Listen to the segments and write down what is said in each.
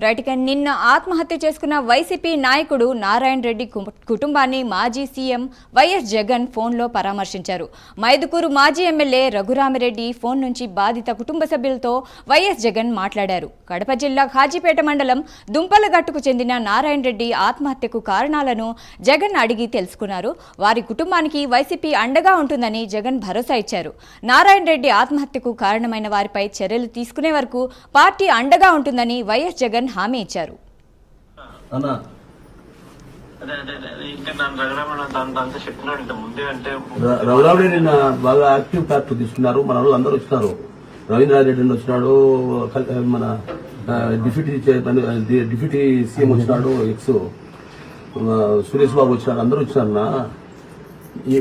రైట్గా నిన్న ఆత్మహత్య చేసుకున్న వైసీపీ నాయకుడు నారాయణ రెడ్డి కు- కుటుంబాన్ని మాజీ సీఎం వైఎస్ జగన్ ఫోన్లో పరామర్శించారు. మైదుకూరు మాజీ ఎమ్మెల్యే రఘురామిరెడ్డి ఫోన్ నుంచి బాధిత కుటుంబ సభ్యులతో వైఎస్ జగన్ మాట్లాడారు. కడప జిల్లా ఖాజీపేట మండలం దుంపలగట్టుకు చెందిన నారాయణ రెడ్డి ఆత్మహత్యకు కారణాలను జగన్ అడిగి తెలుసుకున్నారు. వారి కుటుంబానికి వైసీపీ అండగా ఉంటుందని జగన్ భరోసా ఇచ్చారు. నారాయణ రెడ్డి ఆత్మహత్యకు కారణమైన వారిపై చర్యలు తీసుకునే వరకు పార్టీ అండగా ఉంటుందని వైఎస్ జగన్ హామీ ఇచ్చారు. అన్న. అదే అదే అదే. ఇంకా నన్ను బాగా యాక్టివ్ పార్ట్ తీసుకున్నారు. మన వాళ్ళు అందరూ వచ్చినారు. రవీంద్రనాథ్ రెడ్డి వచ్చినాడు మన డిప్యూటీ డిప్యూటీ సీఎం వచ్చినాడు ఎక్స్ సురేష్ బాబు వచ్చినాడు అందరూ వచ్చినారన్న. ఈ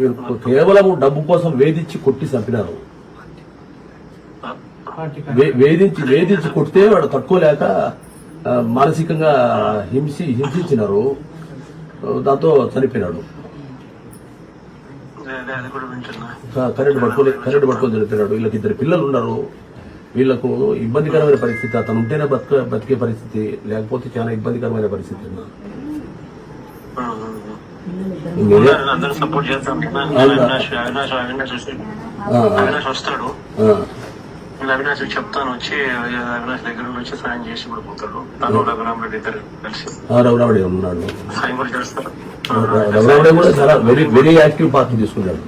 కేవలం డబ్బు కోసం వేధించి కొట్టి చంపినారు. వేధించి వేధించి కొడితే వాడు తట్టుకోలేక మానసికంగా హింసి హింసించినారు. దాంతో చనిపోయినాడు. కరెంట్ పట్టుకొని కరెంట్ పట్టుకొని చనిపోయినాడు. వీళ్ళకి ఇద్దరు పిల్లలు ఉన్నారు. వీళ్ళకు ఇబ్బందికరమైన పరిస్థితి అతను ఉంటేనే బతక బతికే పరిస్థితి లేకపోతే చాలా ఇబ్బందికరమైన పరిస్థితి సపోర్ట్ చేస్తాం. నేను అవినాష్ చెప్తాను వచ్చి అవినాష్ దగ్గర నుంచి సాయం చేసి కూడా పోతాడు తను రఘురామరెడ్డి ఇద్దరు కలిసి ఉన్నాడు. సాయం కూడా చేస్తారు. ర- రఘురాముడే కూడా చాలా వెరీ వెరీ యాక్టివ్ పార్టీ తీసుకున్నాడు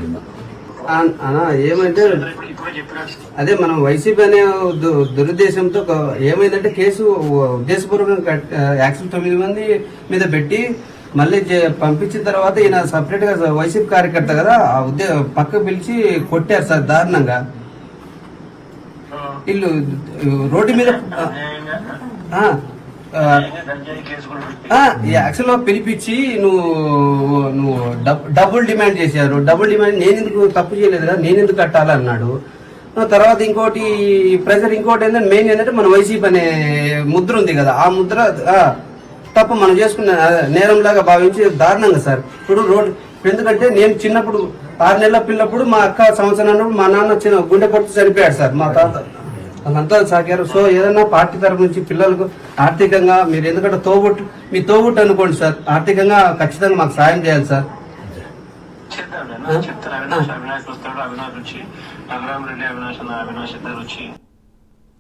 ఏమంటే అదే మనం వైసీపీ అనే దు- దురుద్దేశంతో ఏమైందంటే కేసు ఉద్దేశపూర్వకంగా యాక్చువల్ తొమ్మిది మంది మీద పెట్టి మళ్ళీ పంపించిన తర్వాత ఈయన సపరేట్గా వైసీపీ కార్యకర్త కదా పక్క పిలిచి కొట్టారు సార్ దారుణంగా. వీళ్ళు రోడ్డు మీద ఈ యాక్చువల్ పిలిపించి నువ్వు నువ్వు డబ్- డిమాండ్ చేశారు. డబ్బులు డిమాండ్ నేను ఎందుకు తప్పు చేయలేదు కదా నేను ఎందుకు కట్టాలి అన్నాడు. తర్వాత ఇంకోటి ప్రెజర్ ఇంకోటి ఏంటంటే మెయిన్ ఏంటంటే మన వైసీపీ అనే ముద్ర ఉంది కదా ఆ ముద్ర తప్ప తప్పు మనం చేసుకున్న నేరంలాగా భావించి దారుణంగా సార్. ఇప్పుడు రోడ్ ఎందుకంటే నేను చిన్నప్పుడు ఆరు నెలల పిల్లప్పుడు మా అక్క సంవత్సరం అన్నప్పుడు మా నాన్న చిన్న గుండె పొట్టు చనిపోయాడు సార్ మా తాత. వాళ్ళంతా సాగారు. సో ఏదైనా పార్టీ తరఫు నుంచి పిల్లలకు ఆర్థికంగా మీరు ఎందుకంటే తోబుట్టు మీ తోబుట్టు అనుకోండి సార్. ఆర్థికంగా ఖచ్చితంగా మాకు సాయం చేయాలి సార్. చెప్తాను అవినాష్ అవినాష్ వస్తాడు. అవినాష్ వచ్చి రఘురామరెడ్డి అవినాష్ అన్న అవినాష్ ఇద్దరు వచ్చి.